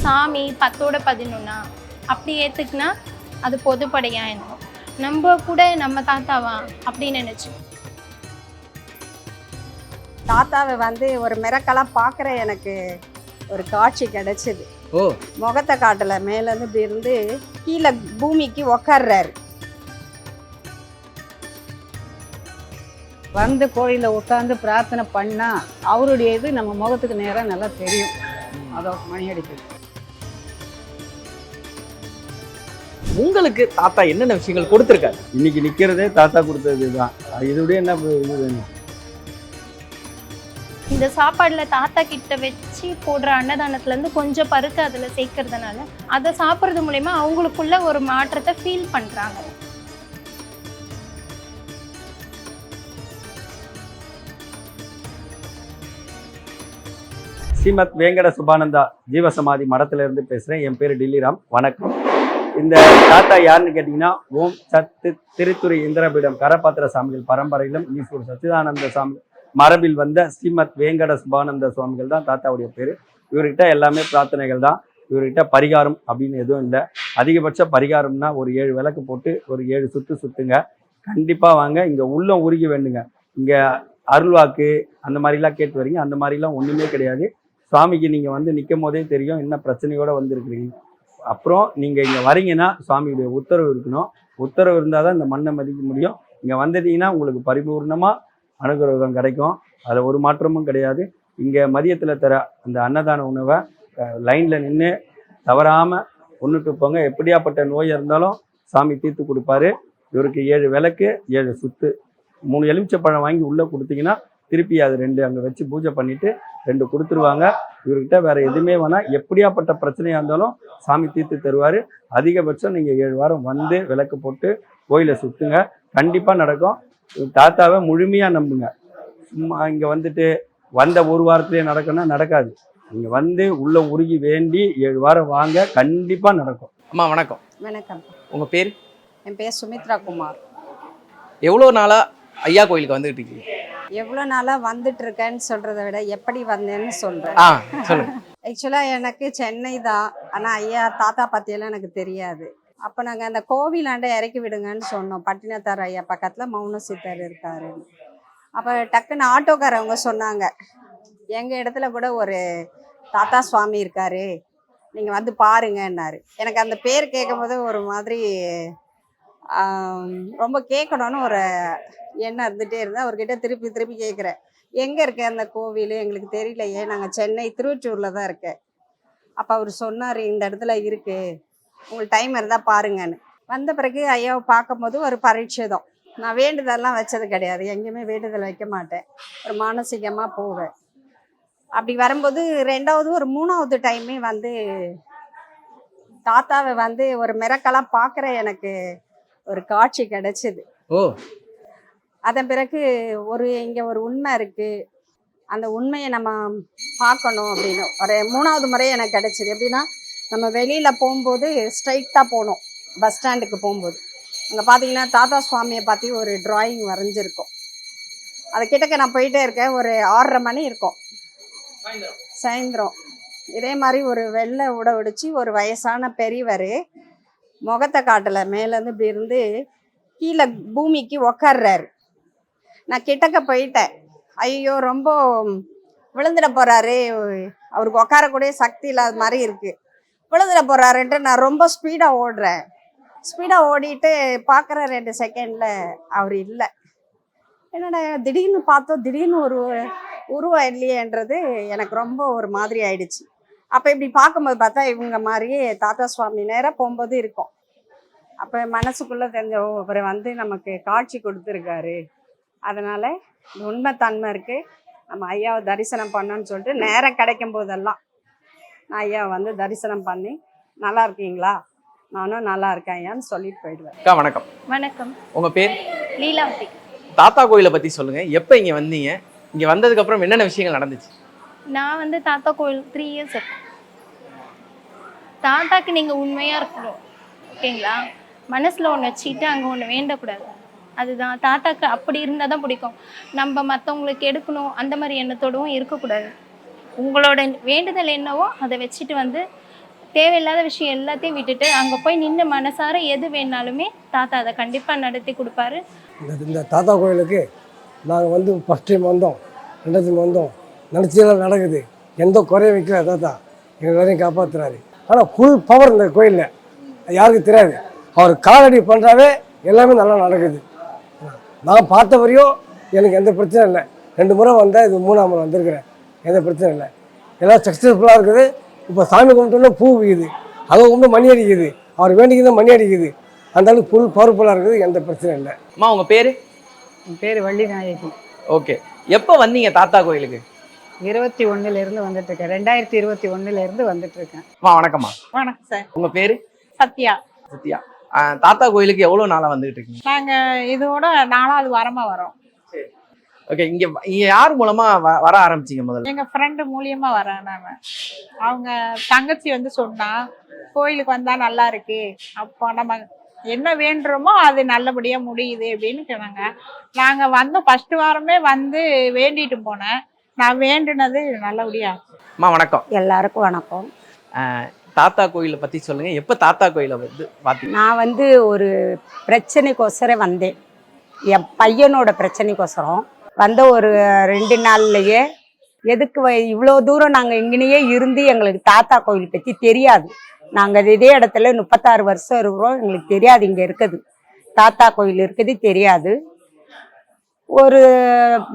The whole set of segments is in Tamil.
சாமி பத்தோட பதினொன்னா? அப்படி ஏற்றுக்குனா அது பொதுப்படையா இருக்கும் நம்ம கூட நம்ம தாத்தாவா? அப்படின்னு நினச்சி. தாத்தாவை வந்து ஒரு மிரக்கலாக பார்க்குற எனக்கு ஒரு காட்சி கிடைச்சிது. ஓ. முகத்தை காட்டல. மேலேருந்து இப்படி இருந்து கீழே பூமிக்கு உக்காடுறாரு வந்து கோயிலில் உட்காந்து பிரார்த்தனை பண்ணா அவருடைய இது நம்ம முகத்துக்கு நேராக நல்லா தெரியும். அதோ மணி அடிக்குது உங்களுக்கு தாத்தா என்னென்ன விஷயங்கள் கொடுத்துருக்காரு? இன்னைக்கு நிக்கிறதே தாத்தா கொடுத்தது தான். இதோட என்ன இது வேணும்? இந்த சாப்பாடில் தாத்தா கிட்ட வச்சு போடுற அன்னதானத்துலேருந்து கொஞ்சம் பருக்க அதில் சேர்க்கறதுனால அதை சாப்பிட்றது மூலயமா அவங்களுக்குள்ள ஒரு மாற்றத்தை ஃபீல் பண்ணுறாங்க ஸ்ரீமத் வேங்கட சுபானந்தா ஜீவசமாதி மடத்துல இருந்து பேசுறேன். என் பேரு டில்லிராம். வணக்கம். இந்த தாத்தா யாருன்னு கேட்டீங்கன்னா ஓம் சத்து திருத்துறை இந்திரபீடம் கரபாத்திர சாமிகள் பரம்பரையிலும் ஈஸ்வர் சச்சிதானந்த சாமி மரபில் வந்த ஸ்ரீமத் வேங்கட சுபானந்த சுவாமிகள் தான் தாத்தாவுடைய பேரு. இவர்கிட்ட எல்லாமே பிரார்த்தனைகள் தான். இவர்கிட்ட பரிகாரம் அப்படின்னு எதுவும் இல்லை. அதிகபட்ச பரிகாரம்னா ஒரு ஏழு விளக்கு போட்டு ஒரு ஏழு சுத்து சுத்துங்க. கண்டிப்பாக வாங்க. இங்கே உள்ளம் உருகி வேண்டுங்க. இங்கே அருள்வாக்கு அந்த மாதிரிலாம் கேட்டு வரீங்க. அந்த மாதிரிலாம் ஒன்றுமே கிடையாது. சுவாமிக்கு நீங்கள் வந்து நிற்கும் போதே தெரியும். என்ன பிரச்சனையோடு வந்திருக்கிறீங்க. அப்புறம் நீங்கள் இங்கே வரீங்கன்னா சுவாமியுடைய உத்தரவு இருக்கணும். உத்தரவு இருந்தால் தான் இந்த மண்ணை மதிக்க முடியும். இங்கே வந்ததீங்கன்னா உங்களுக்கு பரிபூர்ணமாக அனுகிரகம் கிடைக்கும். அதில் ஒரு மாற்றமும் கிடையாது. இங்கே மதியத்தில் தர அந்த அன்னதான உணவை லைனில் நின்று தவறாமல் ஒன்றுட்டு போங்க. எப்படியாப்பட்ட நோய் இருந்தாலும் சாமி தீர்த்து கொடுப்பாரு. இவருக்கு ஏழு விளக்கு ஏழு சுத்து. மூணு எலுமிச்சை பழம் வாங்கி உள்ளே கொடுத்தீங்கன்னா திருப்பி அது ரெண்டு அங்கே வச்சு பூஜை பண்ணிட்டு ரெண்டு கொடுத்துருவாங்க. இவர்கிட்ட வேற எதுவுமே வேணாம். எப்படியாப்பட்ட பிரச்சனையா இருந்தாலும் சாமி தீர்த்து தருவாரு. அதிகபட்சம் நீங்க ஏழு வாரம் வந்து விளக்கு போட்டு கோயிலை சுத்துங்க. கண்டிப்பா நடக்கும். தாத்தாவை முழுமையா நம்புங்க. சும்மா இங்க வந்துட்டு வந்த ஒரு வாரத்திலேயே நடக்கும்னா நடக்காது. நீங்க வந்து உள்ள உருகி வேண்டி ஏழு வாரம் வாங்க. கண்டிப்பா நடக்கும். அம்மா வணக்கம். வணக்கம். உங்க பேர்? என் பேர் சுமித்ரா குமார். எவ்வளோ நாளா ஐயா கோயிலுக்கு வந்துகிட்டு இருக்கீங்க? எவ்வளோ நாளாக வந்துட்டு இருக்கேன்னு சொல்கிறத விட எப்படி வந்தேன்னு சொல்கிறேன் ஆ சொல்லுங்க ஆக்சுவலாக எனக்கு சென்னை தான். ஆனால் ஐயா தாத்தா பற்றியெல்லாம் எனக்கு தெரியாது. அப்போ நாங்கள் அந்த கோவிலாண்ட இறக்கி விடுங்கன்னு சொன்னோம். பட்டினத்தார் ஐயா பக்கத்தில் மௌன சித்தர் இருக்காருன்னு. அப்போ டக்குன்னு ஆட்டோக்காரவங்க சொன்னாங்க. எங்கள் இடத்துல கூட ஒரு தாத்தா சுவாமி இருக்காரு. நீங்கள் வந்து பாருங்கன்னாரு. எனக்கு அந்த பேர் கேட்கும்போது ஒரு மாதிரி ரொம்ப கேட்கணும்னு ஒரு எண்ணம் இருந்துகிட்டே இருந்தேன் அவர்கிட்ட திருப்பி திருப்பி கேட்குறேன். எங்கே இருக்கு அந்த கோவில்? எங்களுக்கு தெரியலையே. நாங்கள் சென்னை திருவொற்றூரில் தான் இருக்கேன். அப்போ அவர் சொன்னார் இந்த இடத்துல இருக்குது உங்களுக்கு டைம் இருந்தால் பாருங்கன்னு. வந்த பிறகு ஐயாவை பார்க்கும்போது ஒரு பரீட்சைதம். நான் வேண்டுதல்லாம் வச்சது கிடையாது. எங்கேயுமே வேண்டுதல் வைக்க மாட்டேன். ஒரு மானசீகமாக போவேன். அப்படி வரும்போது ரெண்டாவது ஒரு மூணாவது டைமே வந்து தாத்தாவை வந்து ஒரு மிரக்கலாக பார்க்குற எனக்கு. ஒரு காட்சி கிடைச்சிது. ஓ. அதன் பிறகு ஒரு இங்கே ஒரு உண்மை இருக்குது அந்த உண்மையை நம்ம பார்க்கணும் அப்படின்னு. ஒரு மூணாவது முறை எனக்கு கிடைச்சிது. எப்படின்னா நம்ம வெளியில் போகும்போது ஸ்ட்ரைட்டாக போகணும் பஸ் ஸ்டாண்டுக்கு போகும்போது. அங்கே பார்த்தீங்கன்னா தாத்தா சுவாமியை பற்றி ஒரு டிராயிங் வரைஞ்சிருக்கும். அது கிட்டக்க நான் போயிட்டே இருக்கேன். ஒரு ஆறரை மணி இருக்கும். சாயந்தரம். இதே மாதிரி ஒரு வெள்ளை உட உடிச்சு ஒரு வயசான பெரியவர் முகத்தை காட்டலை. மேலேருந்து இப்படி இருந்து கீழே பூமிக்கு உக்காடுறாரு நான் கிட்டக்க போயிட்டேன். ஐயோ ரொம்ப விழுந்துட போகிறாரு அவருக்கு உட்காரக்கூடிய சக்தி இல்லாத மாதிரி இருக்குது விழுந்துட போகிறாருன்ட்டு நான் ரொம்ப ஸ்பீடாக ஓடுறேன். ஸ்பீடாக ஓடிட்டு பார்க்குற ரெண்டு செகண்டில் அவர் இல்லை. என்னடா திடீர்னு பார்த்தோம் திடீர்னு ஒரு உருவம் இல்லையேன்றது எனக்கு ரொம்ப ஒரு மாதிரி ஆயிடுச்சு. அப்போ இப்படி பார்க்கும்போது பார்த்தா இவங்க மாதிரியே தாத்தா சுவாமி நேராக போகும்போது இருக்கும். அப்போ மனசுக்குள்ளே தெரிஞ்ச ஓ வந்து நமக்கு காட்சி கொடுத்துருக்காரு. அதனால் உண்மைத்தன்மை இருக்குது நம்ம ஐயாவை தரிசனம் பண்ணோன்னு சொல்லிட்டு நேரம் கிடைக்கும் போதெல்லாம் நான் ஐயாவை வந்து தரிசனம் பண்ணி நல்லா இருக்கீங்களா? நானும் நல்லா இருக்கேன் ஐயான்னு சொல்லிட்டு போயிடுவேன். அக்கா வணக்கம். வணக்கம். உங்க பேர்? லீலாவதி. தாத்தா கோயிலை பத்தி சொல்லுங்க. எப்போ இங்க வந்தீங்க? இங்க வந்ததுக்கு அப்புறம் என்னென்ன விஷயங்கள் நடந்துச்சு? நான் வந்து தாத்தா கோயில் த்ரீ இயர்ஸ் இருக்கும் தாத்தாக்கு நீங்கள் உண்மையாக இருக்கணும் ஓகேங்களா? மனசில் ஒன்று வச்சுக்கிட்டு அங்கே ஒன்று வேண்டக்கூடாது. அதுதான். தாத்தாக்கு அப்படி இருந்தால் தான் பிடிக்கும். நம்ம மற்றவங்களுக்கு எடுக்கணும் அந்த மாதிரி எண்ணத்தோடவும் இருக்கக்கூடாது. உங்களோட வேண்டுதல் என்னவோ அதை வச்சுட்டு வந்து தேவையில்லாத விஷயம் எல்லாத்தையும் விட்டுட்டு அங்கே போய் நின்று மனசார எது வேணாலுமே தாத்தா அதை கண்டிப்பாக நடத்தி கொடுப்பாரு. இந்த தாத்தா கோயிலுக்கு நாங்கள் வந்து ஃபஸ்ட் டைம் வந்தோம் ரெண்டாவது வந்தோம். நினச்சதெல்லாம் நடக்குது. எந்த குறையும் வைக்கல தாத்தா எங்கள் எல்லாரையும் காப்பாற்றுறாரு ஆனால் ஃபுல் பவர் இந்த கோயிலில். யாருக்கும் தெரியாது. அவர் காலடி பண்ணுறாவே எல்லாமே நல்லா நடக்குது. நான் பார்த்த வரையும் எனக்கு எந்த பிரச்சனையும் இல்லை. ரெண்டு முறை வந்தேன் இது மூணாம் முறை வந்திருக்கிறேன். எந்த பிரச்சனையும் இல்லை. எல்லாம் சக்ஸஸ்ஃபுல்லாக இருக்குது. இப்போ சாமி கும்பிட்டோன்னா பூ விக்குது. அதை கும்பிட்டு மணி அடிக்குது. அவர் வேண்டிக்கிறது மணி அடிக்குது. அந்த அளவுக்கு ஃபுல் பவர்ஃபுல்லாக இருக்குது. எந்த பிரச்சனையும் இல்லை. அம்மா உங்க பேரு? என் பேர் வள்ளி நாயகி ஓகே. எப்போ வந்தீங்க தாத்தா கோயிலுக்கு? இருபத்தி ஒன்றுலேருந்து வந்துட்டு இருக்கேன். ரெண்டாயிரத்தி இருபத்தி ஒன்றுலேருந்து வந்துட்டு இருக்கேன். அம்மா வணக்கம்மா. வணக்கம் சார். உங்க பேரு? சத்யா. சத்யா. தாத்தா கோயிலுக்கு எவ்வளவு நாளா வந்துட்டு இருக்கீங்க? நாங்க இதோட நாலாவது வாரமா வரோம். ஓகே இங்க இங்க யார் மூலமா வ- வர ஆரம்பிச்சீங்க முதல்ல? எங்க ஃப்ரெண்டு மூலியமா வரேன் நான். அவங்க தங்கச்சி வந்து சொன்னா கோயிலுக்கு வந்தா நல்லா இருக்கு. அப்போ நம்ம என்ன வேண்டுறோமோ அது நல்லபடியா முடியுது. அப்படின்னு சொன்னாங்க நாங்க வந்து ஃபர்ஸ்ட் வாரமே வந்து வேண்டிட்டு போனேன். நான் வேண்டுனது நல்லபடியா. அம்மா வணக்கம். எல்லாருக்கும் வணக்கம். தாத்தா கோயிலை பத்தி சொல்லுங்க. எப்ப தாத்தா கோயிலை வந்து பாத்தீங்க? நான் வந்து ஒரு பிரச்சனைக்கோசரம் வந்தேன். என் பையனோட பிரச்சனைக்கோசரம். வந்த ஒரு ரெண்டு நாள்லயே எதுக்கு இவ்வளோ தூரம் நாங்கள் இங்கனையே இருந்து எங்களுக்கு தாத்தா கோயில் பற்றி தெரியாது. நாங்கள் இதே இடத்துல முப்பத்தாறு வருஷம் இருக்கிறோம். எங்களுக்கு தெரியாது இங்கே இருக்குது. தாத்தா கோயில் இருக்குது தெரியாது. ஒரு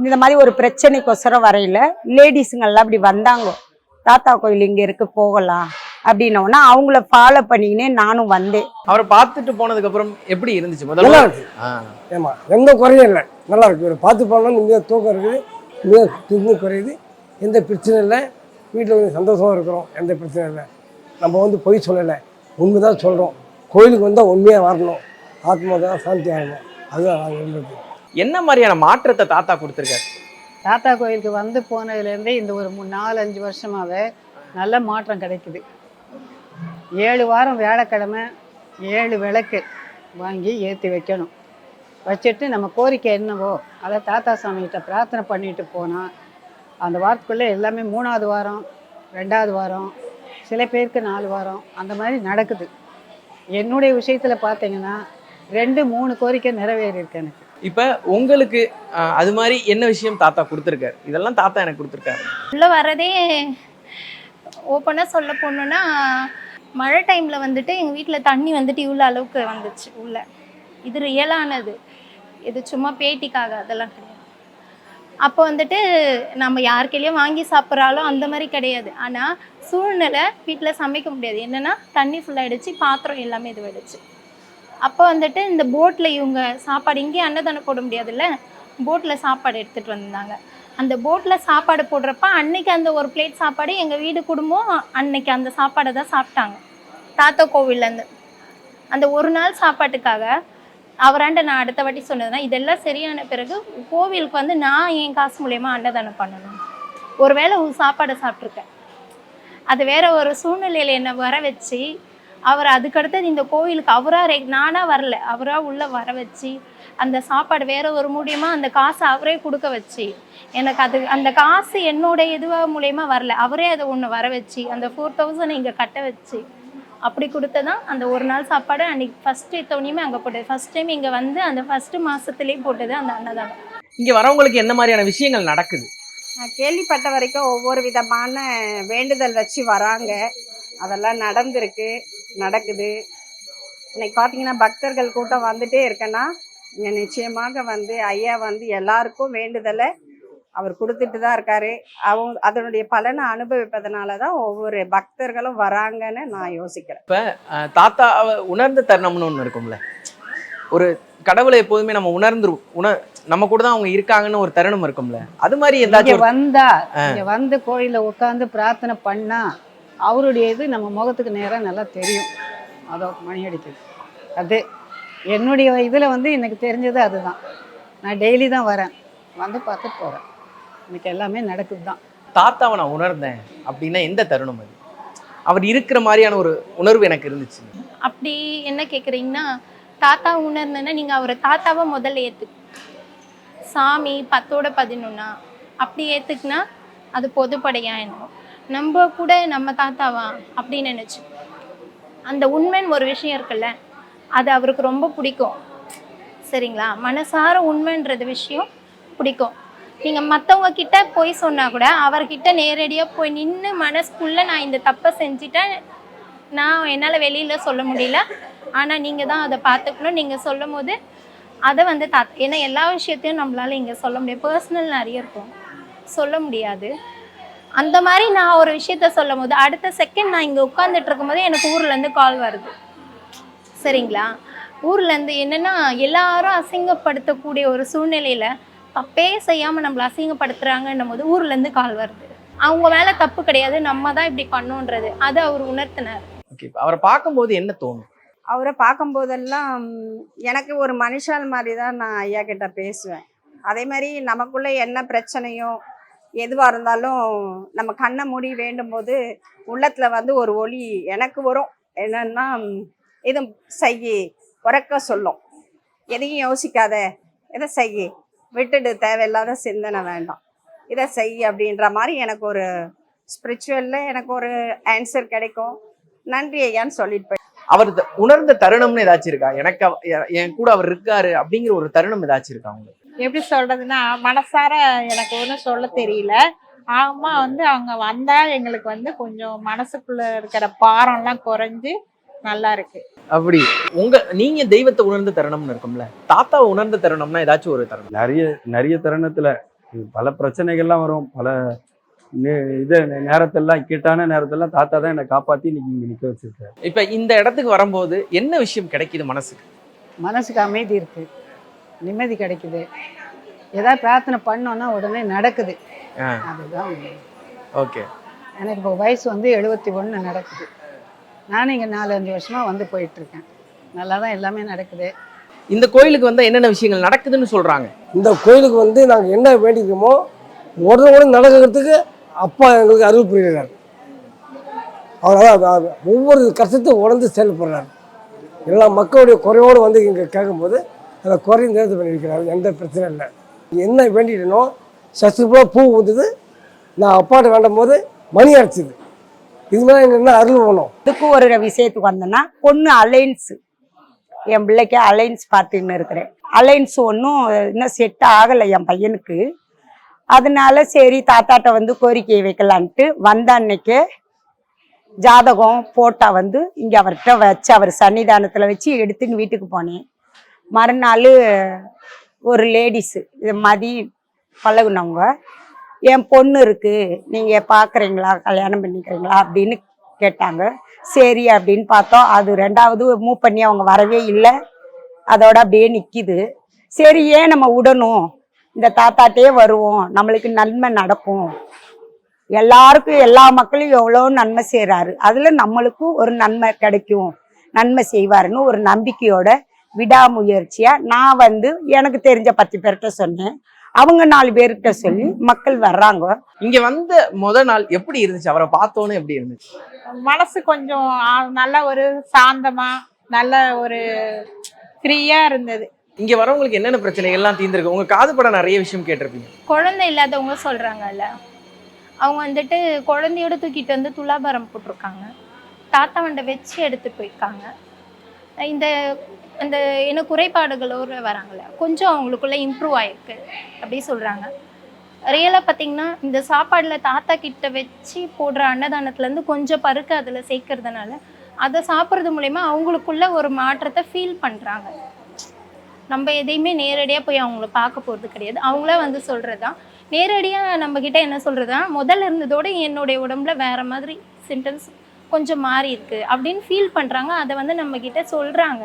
இந்த மாதிரி ஒரு பிரச்சனைக்கோசரம் வரையில லேடிஸுங்கெல்லாம் அப்படி வந்தாங்க. தாத்தா கோயில் இங்கே இருக்கு போகலாம் அப்படின்னோன்னா அவங்கள ஃபாலோ பண்ணிக்கினே நானும் வந்தேன். அவரை பார்த்துட்டு போனதுக்கு அப்புறம் எப்படி இருந்துச்சு? நல்லா முதல்ல. ஏமா எந்த குறையும் இல்லை. நல்லா இருக்கு. இவரை பார்த்து போனோம் நிம்மதியாக தூக்கம் இருக்குது நிம்மதியாக தூக்கம் குறையுது. எந்த பிரச்சனையும் இல்லை. வீட்டில் வந்து சந்தோஷமா இருக்கிறோம். எந்த பிரச்சனையும் இல்லை. நம்ம வந்து பொய் சொல்லலை. உண்மை தான் சொல்கிறோம் கோயிலுக்கு வந்தால் உண்மையாக வரணும். ஆத்மா தான் சாந்தி ஆகணும். அதுதான் நாங்கள் இருந்தது என்ன மாதிரியான மாற்றத்தை தாத்தா கொடுத்துருக்காரு? தாத்தா கோயிலுக்கு வந்து போனதுலேருந்தே இந்த ஒரு நாலு அஞ்சு வருஷமாகவே நல்ல மாற்றம் கிடைக்குது. ஏழு வாரம் வியாழக்கிழமை ஏழு விளக்கு வாங்கி ஏற்றி வைக்கணும். வச்சுட்டு நம்ம கோரிக்கை என்னவோ அதை தாத்தா சாமிகிட்ட பிரார்த்தனை பண்ணிட்டு போனால் அந்த வாரத்துக்குள்ளே எல்லாமே மூணாவது வாரம் ரெண்டாவது வாரம் சில பேருக்கு நாலு வாரம் அந்த மாதிரி நடக்குது. என்னுடைய விஷயத்தில் பார்த்தீங்கன்னா ரெண்டு மூணு கோரிக்கை நிறைவேறியிருக்கு எனக்கு. இப்போ உங்களுக்கு அது மாதிரி என்ன விஷயம் தாத்தா கொடுத்துருக்காரு? இதெல்லாம் தாத்தா எனக்கு கொடுத்துருக்காரு. உள்ளே வரதே ஓப்பனாக சொல்ல போனோன்னா மழை டைமில் வந்துட்டு எங்கள் வீட்டில் தண்ணி வந்துட்டு இவ்வளோ அளவுக்கு வந்துச்சு உள்ள. இது ரியலானது இது சும்மா பேட்டிக்காக அதெல்லாம் கிடையாது. அப்போ வந்துட்டு நம்ம யாருக்கையிலையும் வாங்கி சாப்பிட்றாலும் அந்த மாதிரி கிடையாது. ஆனால் சூழ்நிலை வீட்டில் சமைக்க முடியாது. என்னென்னா தண்ணி ஃபுல்லாகிடுச்சு பாத்திரம் எல்லாமே இதுவாயிடுச்சு அப்போ வந்துட்டு இந்த போட்டில் இவங்க சாப்பாடு இங்கேயே அன்னதானம் போட முடியாதுல்ல? போட்டில் சாப்பாடு எடுத்துகிட்டு வந்திருந்தாங்க அந்த போட்டில் சாப்பாடு போடுறப்ப அன்னைக்கு அந்த ஒரு பிளேட் சாப்பாடு எங்கள் வீடு குடும்பம் அன்னைக்கு அந்த சாப்பாடை தான் சாப்பிட்டாங்க. தாத்தா கோவில்லேருந்து அந்த ஒரு நாள் சாப்பாட்டுக்காக அவராண்ட நான் அடுத்த வாட்டி சொன்னதுன்னா இதெல்லாம் சரியான பிறகு கோவிலுக்கு வந்து நான் என் காசு மூலயமா அன்னதானம் பண்ணணும். ஒருவேளை உன் சாப்பாடை சாப்பிட்ருக்கேன் அது வேற ஒரு சூழ்நிலையில் என்னை வர வச்சு அவர் அதுக்கடுத்தது இந்த கோவிலுக்கு அவராக ரெ நானாக வரல. அவராக உள்ளே வர வச்சு அந்த சாப்பாடு வேற ஒரு மூலியமா அந்த காசை அவரே கொடுக்க வச்சு எனக்கு அது அந்த காசு என்னோட இதுவாக மூலயமா வரல. அவரே அதை ஒன்று வர வச்சு அந்த ஃபோர் தௌசண்ட் இங்கே கட்ட வச்சு அப்படி கொடுத்ததான் அந்த ஒரு நாள் சாப்பாடு அன்னைக்கு ஃபஸ்ட்டு எத்தவனையுமே அங்கே போட்டது. ஃபஸ்ட் டைம் இங்கே வந்து அந்த ஃபஸ்ட்டு மாதத்துலேயே போட்டது அந்த அன்னதானம். இங்க வரவங்களுக்கு என்ன மாதிரியான விஷயங்கள் நடக்குது? நான் கேள்விப்பட்ட வரைக்கும் ஒவ்வொரு விதமான வேண்டுதல் வச்சு வராங்க. அதெல்லாம் நடந்திருக்கு. நடக்குது. இன்னைக்கு பார்த்தீங்கன்னா பக்தர்கள் கூட்டம் வந்துட்டே இருக்கேன்னா இங்கே நிச்சயமாக வந்து ஐயா வந்து எல்லாருக்கும் வேண்டுதலை அவர் கொடுத்துட்டு தான் இருக்காரு. அவங்க அதனுடைய பலனை அனுபவிப்பதனால தான் ஒவ்வொரு பக்தர்களும் வராங்கன்னு நான் யோசிக்கிறேன். அஹ், தாத்தாவை உணர்ந்த தருணம்னு ஒன்று இருக்கும்ல. ஒரு கடவுளை எப்போதுமே நம்ம உணர்ந்துரும் உணர் நம்ம கூட தான் அவங்க இருக்காங்கன்னு ஒரு தருணம் இருக்கும்ல. அது மாதிரி ஏதாச்சும் வந்தா இங்க வந்து கோயில்ல உட்காந்து பிரார்த்தனை பண்ணா அவருடைய இது நம்ம முகத்துக்கு நேரா நல்லா தெரியும். அதோ மணி அடிக்குது. அது என்னுடைய இதுல வந்து எனக்கு தெரிஞ்சது அதுதான். நான் டெய்லி தான் வரேன். வந்து பார்த்துட்டு போறேன். எனக்கு எல்லாமே நடக்குது தான் தாத்தாவை நான் உணர்ந்தேன் அப்படின்னா எந்த தருணம் அது? அவர் இருக்கிற மாதிரியான ஒரு உணர்வு எனக்கு இருந்துச்சு. அப்படி என்ன கேட்குறீங்கன்னா தாத்தா உணர்ந்தேன்னா நீங்கள் அவரை தாத்தாவை முதல்ல ஏற்று சாமி பத்தோட பதினொன்னா அப்படி ஏற்றுக்குனா அது பொதுப்படையாக என்ன நம்ம கூட நம்ம தாத்தாவா அப்படின்னு நினச்சி. அந்த உண்மைன்னு ஒரு விஷயம் இருக்குல்ல அது அவருக்கு ரொம்ப பிடிக்கும். சரிங்களா? மனசார உண்மைன்றது விஷயம் பிடிக்கும். நீங்கள் மற்றவங்க கிட்ட போய் சொன்னா கூட அவர்கிட்ட நேரடியாக போய் நின்று மனசுக்குள்ளே நான் இந்த தப்பை செஞ்சுட்டேன். நான் என்னால் வெளியில் சொல்ல முடியல. ஆனால் நீங்கள் தான் அதை பார்த்துக்கணும். நீங்கள் சொல்லும் போது அதை வந்து தா ஏன்னா எல்லா விஷயத்தையும் நம்மளால இங்கே சொல்ல முடியாது. பர்சனல் நிறைய இருக்கும். சொல்ல முடியாது. அந்த மாதிரி நான் ஒரு விஷயத்த சொல்லும் போது அடுத்த செகண்ட் நான் இங்கே உட்காந்துட்டு இருக்கும்போது எனக்கு ஊர்லேருந்து கால் வருது. சரிங்களா? ஊர்லேருந்து என்னென்னா எல்லாரும் அசிங்கப்படுத்தக்கூடிய ஒரு சூழ்நிலையில் தப்பே செய்யாமல் நம்மளை அசிங்கப்படுத்துகிறாங்கன்னும் போது ஊர்லேருந்து கால் வருது. அவங்க மேலே தப்பு கிடையாது நம்ம தான் இப்படி பண்ணோன்றது. அது அவர் உணர்த்தினார். ஓகே அவரை பார்க்கும்போது என்ன தோணும்? அவரை பார்க்கும்போதெல்லாம் எனக்கு ஒரு மனுஷால் மாதிரி தான் நான் ஐயா கிட்ட பேசுவேன். அதே மாதிரி நமக்குள்ள என்ன பிரச்சனையோ எதுவாக இருந்தாலும் நம்ம கண்ணை மூடி வேண்டும் போது உள்ளத்தில் வந்து ஒரு ஒளி எனக்கு வரும். என்னன்னா இது செய்யி உறக்க சொல்லும். எதையும் யோசிக்காத இதை செய்யி. விட்டுடு தேவையில்லாத சிந்தனை வேண்டாம். இதை செய் அப்படின்ற மாதிரி எனக்கு ஒரு ஸ்பிரிச்சுவலில் எனக்கு ஒரு ஆன்சர் கிடைக்கும். நன்றி ஐயான்னு சொல்லிட்டு போய் அவர் த- உணர்ந்த தருணம்னு ஏதாச்சும் இருக்கா? எனக்கு எ- என் கூட அவர் இருக்காரு அப்படிங்கிற ஒரு தருணம் ஏதாச்சும் இருக்கா உங்களுக்கு? எப்படி சொல்றதுன்னா மனசார எனக்கு ஒன்றும் சொல்ல தெரியல. ஆமா வந்து அவங்க வந்தா எங்களுக்கு வந்து கொஞ்சம் மனசுக்குள்ள இருக்கிற பாரம்லாம் குறைஞ்சு நல்லா இருக்கு. அப்படி. உங்க நீங்க தெய்வத்தை உணர்ந்த தருணம்னு இருக்கும்ல. தாத்தாவை உணர்ந்த தருணம்னா ஏதாச்சும் ஒரு தருணம். நிறைய நிறைய தருணத்துல பல பிரச்சனைகள்லாம் வரும். பல இது நேரத்தெல்லாம் இக்கட்டான நேரத்தெல்லாம் தாத்தா தான் என்னை காப்பாத்தி இன்னைக்கு இங்க நிக்க வச்சிருக்காரு. இப்ப இந்த இடத்துக்கு வரும்போது என்ன விஷயம் கிடைக்குது மனசுக்கு? மனசுக்கு அமைதி இருக்கு. நிம்மதி கிடைக்குது. ஏதாவது பிரார்த்தனை பண்ணோன்னா உடனே நடக்குது. அதுதான். ஓகே. எனக்கு இப்போ வயசு வந்து எழுபத்தி ஒன்று நடக்குது. நானும் இங்கே நாலு அஞ்சு வருஷமா வந்து போயிட்டு இருக்கேன் நல்லா தான் எல்லாமே நடக்குது. இந்த கோயிலுக்கு வந்தா என்னென்ன விஷயங்கள் நடக்குதுன்னு சொல்றாங்க? இந்த கோயிலுக்கு வந்து நாங்கள் என்ன வேண்டிக்கிறோமோ உடனே உடனே நடக்கிறதுக்கு அப்பா எங்களுக்கு அருள் புரிகிறார். அவர் அதான் ஒவ்வொரு கஷ்டத்தையும் உணர்ந்து செயல்படுறார். எல்லா மக்களுடைய குறையோடு வந்து இங்கே கேட்கும்போது அதை குறைந்து இது பண்ணியிருக்கிறார். எந்த பிரச்சனையும் இல்லை. என்ன வேண்டிட்டனோ சக்ஸஸ்ஃபுல்லாக பூ ஊற்றுது நான் அப்பாட்ட வேண்டும் போது மணி அடிச்சுது இது மாதிரி என்ன அருள் வேணும்? இதுக்கு ஒரு விஷயத்துக்கு வந்தேன்னா பொண்ணு அலைன்ஸு. என் பிள்ளைக்கு அலைன்ஸ் பார்த்துன்னு இருக்கிறேன். அலைன்ஸ் ஒன்றும் இன்னும் செட் ஆகலை என் பையனுக்கு. அதனால சரி தாத்தாட்ட வந்து கோரிக்கை வைக்கலான்ட்டு வந்த அன்னைக்கே ஜாதகம் போட்டா வந்து இங்கே அவர்கிட்ட வச்சு அவர் சன்னிதானத்தில் வச்சு எடுத்துன்னு வீட்டுக்கு போனேன். மறுநாள் ஒரு லேடிஸு இது மதி பழகுனவங்க என் பொண்ணு இருக்குது நீங்கள் பார்க்குறீங்களா கல்யாணம் பண்ணிக்கிறீங்களா? அப்படின்னு கேட்டாங்க. சரி அப்படின்னு பார்த்தோம். அது ரெண்டாவது மூவ் பண்ணி அவங்க வரவே இல்லை. அதோட அப்படியே நிற்கிது சரி ஏன் நம்ம விடணும் இந்த தாத்தாட்டே வருவோம். நம்மளுக்கு நன்மை நடக்கும். எல்லாருக்கும் எல்லா மக்களும் எவ்வளோ நன்மை செய்கிறாரு அதில் நம்மளுக்கும் ஒரு நன்மை கிடைக்கும். நன்மை செய்வாருன்னு ஒரு நம்பிக்கையோட விடாமுயற்சியாக நான் வந்து எனக்கு தெரிஞ்ச பத்து பேர்கிட்ட சொன்னேன். அவங்க நாலு பேர்கிட்ட சொல்லி மக்கள் வர்றாங்க. இங்க வந்த முத நாள் எப்படி இருந்துச்சு? அவரை பார்த்தோன்னே எப்படி இருந்துச்சு? மனசு கொஞ்சம் நல்ல ஒரு சாந்தமா நல்ல ஒரு ஃப்ரீயா இருந்தது. இங்க வரவங்களுக்கு என்னென்ன பிரச்சனைகள்லாம் தீர்ந்திருக்கு? உங்க காது பட நிறைய விஷயம் கேட்டிருப்பீங்க. குழந்தை இல்லாதவங்க சொல்கிறாங்கல்ல அவங்க வந்துட்டு குழந்தையோட தூக்கிட்டு வந்து துலாபாரம் போட்டிருக்காங்க. தாத்தா வண்டை வச்சு எடுத்து போயிருக்காங்க. இந்த அந்த என்ன குறைபாடுகளோடு வராங்களே கொஞ்சம் அவங்களுக்குள்ள இம்ப்ரூவ் ஆயிருக்கு அப்படி சொல்கிறாங்க ரியலாக பார்த்தீங்கன்னா இந்த சாப்பாடில் தாத்தா கிட்ட வச்சு போடுற அன்னதானத்துலேருந்து கொஞ்சம் பருக்க அதில் சேர்க்கறதுனால அதை சாப்பிட்றது மூலயமா அவங்களுக்குள்ள ஒரு மாற்றத்தை ஃபீல் பண்ணுறாங்க நம்ம எதையுமே நேரடியாக போய் அவங்கள பார்க்க போகிறது கிடையாது. அவங்களே வந்து சொல்கிறது தான் நேரடியாக நம்மக்கிட்ட என்ன சொல்கிறதா முதல்ல இருந்ததோட என்னுடைய உடம்புல வேறு மாதிரி சிம்டம்ஸ் கொஞ்சம் மாறி இருக்குது அப்படின்னு ஃபீல் பண்ணுறாங்க அதை வந்து நம்மக்கிட்ட சொல்கிறாங்க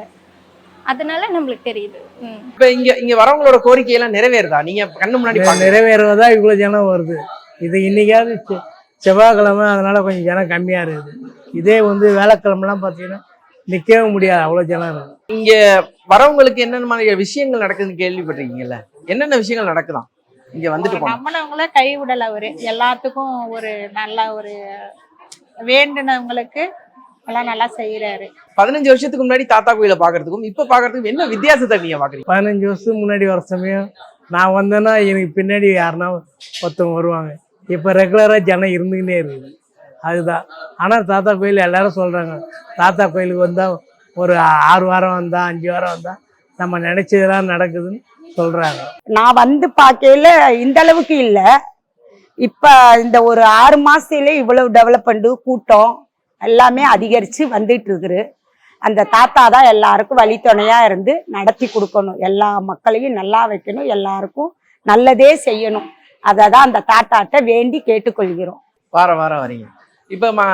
அதனால நம்மளுக்கு தெரியுது. இப்ப இங்க இங்க வரவங்களோட கோரிக்கை எல்லாம் நிறைவேறுதா? நீங்க கண்ணு முன்னாடி நிறைவேறுவதா இவ்வளோ ஜனம் வருது. இது இன்னைக்காவது செ- செவ்வாய்க்கிழமை அதனால கொஞ்சம் ஜனம் கம்மியாக இருக்குது. இதே வந்து வேலைக்கிழமெல்லாம் பார்த்தீங்கன்னா நிற்கவே முடியாது. அவ்வளோ ஜனம் இருக்குது இங்க வரவங்களுக்கு என்னென்ன மாதிரி விஷயங்கள் நடக்குதுன்னு கேள்விப்பட்டிருக்கீங்கல்ல? என்னென்ன விஷயங்கள் நடக்குதாம் இங்க வந்துட்டு நம்மளவங்கள கைவிடல அவரு. எல்லாத்துக்கும் ஒரு நல்ல ஒரு வேண்டுனவங்களுக்கு எல்லாம் நல்லா செய்யறாரு பதினஞ்சு வருஷத்துக்கு முன்னாடி தாத்தா கோயில பாக்குறதுக்கும் இப்ப பாக்குறதுக்கும் என்ன வித்தியாசத்தை நீங்க பாக்குறீங்க? பதினஞ்சு வருஷத்துக்கு முன்னாடி வர சமயம் நான் வந்தேன்னா எனக்கு பின்னாடி யாருன்னா ஒருத்தவங்க வருவாங்க. இப்போ ரெகுலராக ஜனம் இருந்துக்கிட்டே இருக்குது. அதுதான். ஆனால் தாத்தா கோயில் எல்லாரும் சொல்கிறாங்க தாத்தா கோயிலுக்கு வந்தால் ஒரு ஆறு வாரம் வந்தால் அஞ்சு வாரம் வந்தால் நம்ம நினச்சதெல்லாம் நடக்குதுன்னு சொல்கிறாங்க நான் வந்து பார்க்கையில இந்த அளவுக்கு இல்லை. இப்போ இந்த ஒரு ஆறு மாசத்துல இவ்வளவு டெவலப்மெண்ட் கூட்டம் எல்லாமே அதிகரித்து வந்துட்டு இருக்குது. அந்த தாத்தா தான் எல்லாருக்கும் வழித்துணையா இருந்து நடத்தி கொடுக்கணும். எல்லா மக்களையும் நல்லா வைக்கணும். எல்லாருக்கும் நல்லதே செய்யணும். அதை தான் அந்த தாத்தாட்ட வேண்டி கேட்டுக்கொள்கிறோம். வாரம் வாரம் வரீங்க. இப்ப ம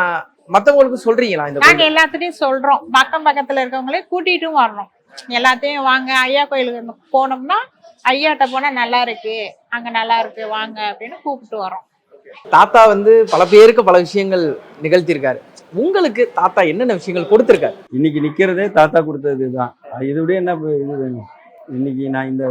மத்தவங்களுக்கு சொல்றீங்களா இந்த நாங்க கோயில் எல்லாத்துட்டையும் சொல்றோம். பக்கம் பக்கத்துல இருக்கவங்களே கூட்டிட்டும் வர்றோம் எல்லாத்தையும் வாங்க ஐயா கோயிலுக்கு போனோம்னா ஐயாட்ட போனா நல்லா இருக்கு. அங்க நல்லா இருக்கு வாங்க அப்படின்னு கூப்பிட்டு வரோம். தாத்தா வந்து பல பேருக்கு பல விஷயங்கள் நிகழ்த்தியிருக்காரு. உங்களுக்கு தாத்தா என்னென்ன விஷயங்கள் கொடுத்திருக்காரு? இன்னைக்கு நிற்கிறதே தாத்தா கொடுத்தது தான். இதை விட என்ன இது வேணும்? இன்னைக்கு நான் இந்த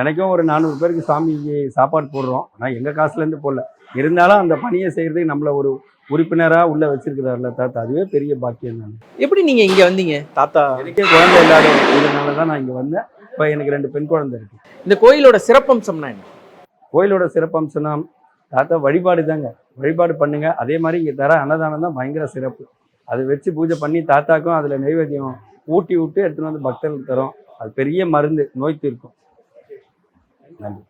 எனக்கும் ஒரு நானூறு பேருக்கு சாமிக்கு சாப்பாடு போடுறோம். ஆனால் எங்கள் காசுலேருந்து போடல. இருந்தாலும் அந்த பணியை செய்கிறதுக்கு நம்மளை ஒரு உறுப்பினராக உள்ளே வச்சிருக்கிறாருல தாத்தா. அதுவே பெரிய பாக்கியம் தான். எப்படி நீங்க இங்க வந்தீங்க தாத்தா? எனக்கே குழந்தை இல்லாத இதனால தான் நான் இங்கே வந்தேன். இப்போ எனக்கு ரெண்டு பெண் குழந்தை இருக்கு. இந்த கோயிலோட சிறப்பம்சம்னா என்ன? கோயிலோட சிறப்பம்சம்னா தாத்தா வழிபாடு தாங்க. வழிபாடு பண்ணுங்க. அதே மாதிரி இங்கே தர அன்னதானம் தான் பயங்கர சிறப்பு. அதை வச்சு பூஜை பண்ணி தாத்தாக்கும் அதில் நைவேத்தியம் ஊட்டி விட்டு எடுத்துன்னு வந்து பக்தர்களுக்கு தரோம். அது பெரிய மருந்து. நோய் தீர்க்கும். நன்றி.